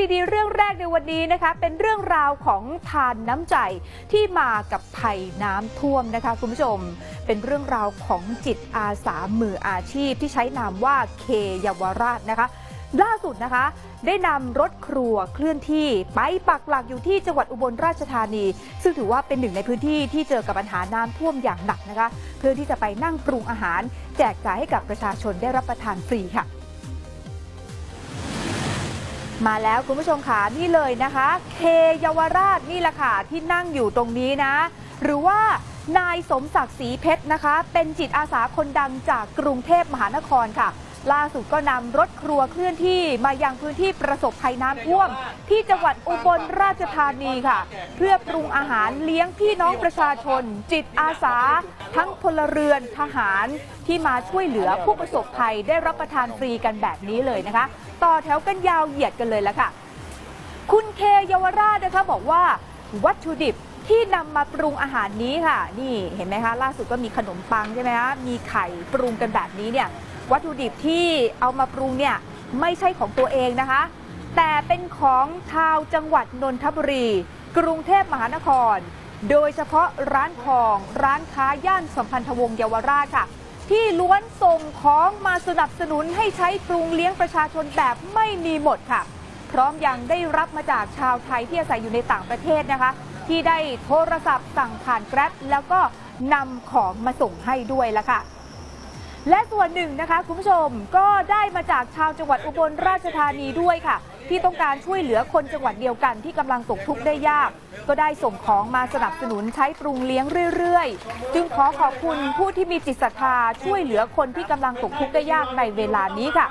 ดีๆ เรื่องแรกในวันนี้นะคะ เป็นเรื่องราวของทานน้ำใจที่มากับภัยน้ำท่วมนะคะคุณผู้ชม เป็นเรื่องราวของจิตอาสามืออาชีพที่ใช้นามว่าเคเยาวราชนะคะ ล่าสุดนะคะ ได้นำรถครัวเคลื่อนที่ไปปักหลักอยู่ที่จังหวัดอุบลราชธานี ซึ่งถือว่าเป็นหนึ่งในพื้นที่ที่เจอกับปัญหาน้ำท่วมอย่างหนักนะคะ เพื่อที่จะไปนั่งปรุงอาหาร แจกจ่ายให้กับประชาชนได้รับประทานฟรีค่ะ มาแล้วคุณผู้ชมค่ะนี่เลยนะคะ เคเยาวราชนี่แหละค่ะที่นั่งอยู่ตรงนี้นะ หรือว่านายสมศักดิ์ศรีเพชรนะคะ เป็นจิตอาสาคนดังจากกรุงเทพมหานครค่ะ ล่าสุดก็นำรถครัวเคลื่อนที่มายังพื้นที่ประสบภัยน้ำท่วม ที่จังหวัดอุบลราชธานีค่ะ เพื่อปรุงอาหารเลี้ยงพี่น้องประชาชน จิตอาสา ทั้งพลเรือนทหารที่มาช่วยเหลือผู้ประสบภัยได้รับประทานฟรีกันแบบนี้เลยนะคะ ต่อแถวกันยาวเหยียดกันเลยละค่ะ คุณเคเยาวราชนะคะบอกว่าวัตถุดิบที่นำมาปรุงอาหารนี้ค่ะ นี่เห็นไหมคะ ล่าสุดก็มีขนมปังใช่ไหมคะมีไข่ปรุงกันแบบนี้เนี่ย วัตถุดิบที่เอามาปรุงเนี่ยไม่ใช่ของตัวเองนะคะ แต่เป็นของชาวจังหวัดนนทบุรี กรุงเทพมหานคร โดยเฉพาะร้านทอง ร้านค้าย่านสัมพันธวงศ์เยาวราชค่ะ ที่ล้วนส่งของมาสนับสนุนให้ใช้ปรุงเลี้ยงประชาชนแบบไม่มีหมดค่ะ พร้อมยังได้รับมาจากชาวไทยที่อาศัยอยู่ในต่างประเทศนะคะ ที่ได้โทรศัพท์สั่งผ่านแกร็บแล้วก็นำของมาส่งให้ด้วยละค่ะ และส่วนหนึ่งนะคะคุณผู้ชมก็ได้มาจากชาวจังหวัดอุบลราชธานีด้วยค่ะ ที่ต้องการช่วยเหลือคนจังหวัดเดียวกันที่กำลังตกทุกข์ได้ยาก ก็ได้ส่งของมาสนับสนุนใช้ปรุงเลี้ยงเรื่อยๆ จึงขอขอบคุณผู้ที่มีจิตศรัทธาช่วยเหลือคนที่กำลังตกทุกข์ได้ยากในเวลานี้ค่ะ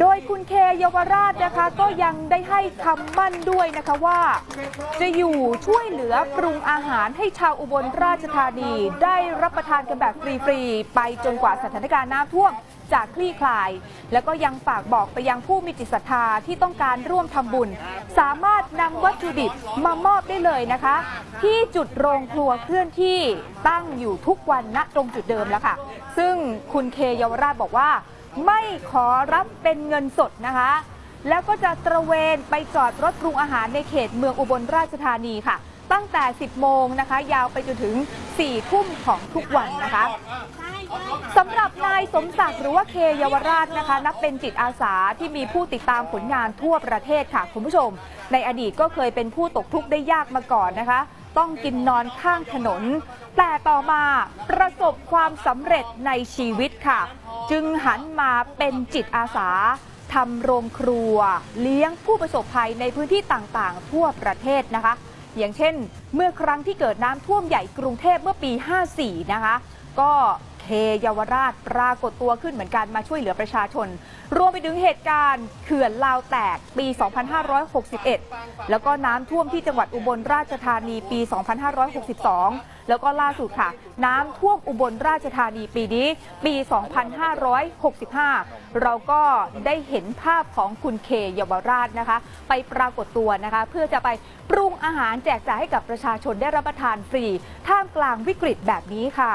โดยคุณเคเยาวราชนะคะก็ยังได้ให้คำมั่นด้วยนะคะว่า จะอยู่ช่วยเหลือปรุงอาหารให้ชาวอุบลราชธานี ได้รับประทานกันแบบฟรีๆ ไปจนกว่าสถานการณ์น้ำท่วมจะคลี่คลาย แล้วก็ยังฝากบอกไปยังผู้มีจิตศรัทธาที่ต้องการร่วมทำบุญ สามารถนำวัตถุดิบมามอบได้เลยนะคะ ที่จุดโรงครัวเคลื่อนที่ตั้งอยู่ทุกวันณตรงจุดเดิมแล้วค่ะ ซึ่งคุณเคเยาวราชบอกว่า ไม่ขอรับเป็นเงินสดนะคะ แล้วก็จะตระเวนไปจอดรถปรุงอาหารในเขตเมืองอุบลราชธานีค่ะ ตั้งแต่ 10 โมงนะคะ ยาวไปจนถึง 4 ทุ่มของทุกวันนะคะสำหรับนายสมศักดิ์หรือว่าเคเยาวราชนะคะ นับเป็นจิตอาสาที่มีผู้ติดตามผลงานทั่วประเทศค่ะคุณผู้ชม ในอดีตก็เคยเป็นผู้ตกทุกข์ได้ยากมาก่อนนะคะ ต้องกินนอนข้างถนน แต่ต่อมาประสบความสำเร็จในชีวิตค่ะ จึงหันมาเป็นจิตอาสาทำโรงครัว เลี้ยงผู้ประสบภัยในพื้นที่ต่างๆ ทั่วประเทศนะคะ อย่างเช่น เมื่อครั้งที่เกิดน้ำท่วมใหญ่กรุงเทพเมื่อปี 54 นะคะ ก็ เคเยาวราชปรากฏตัวขึ้นเหมือนกันมาช่วยเหลือประชาชน รวมไปถึงเหตุการณ์เขื่อนลาวแตกปี 2561 แล้วก็น้ำท่วมที่จังหวัดอุบลราชธานีปี 2562 แล้วก็ล่าสุดค่ะ น้ำท่วมอุบลราชธานีปีนี้ปี 2565 เราก็ได้เห็นภาพของคุณเคเยาวราชนะคะ ไปปรากฏตัวนะคะ เพื่อจะไปปรุงอาหารแจกจ่ายให้กับประชาชนได้รับประทานฟรี ท่ามกลางวิกฤตแบบนี้ค่ะ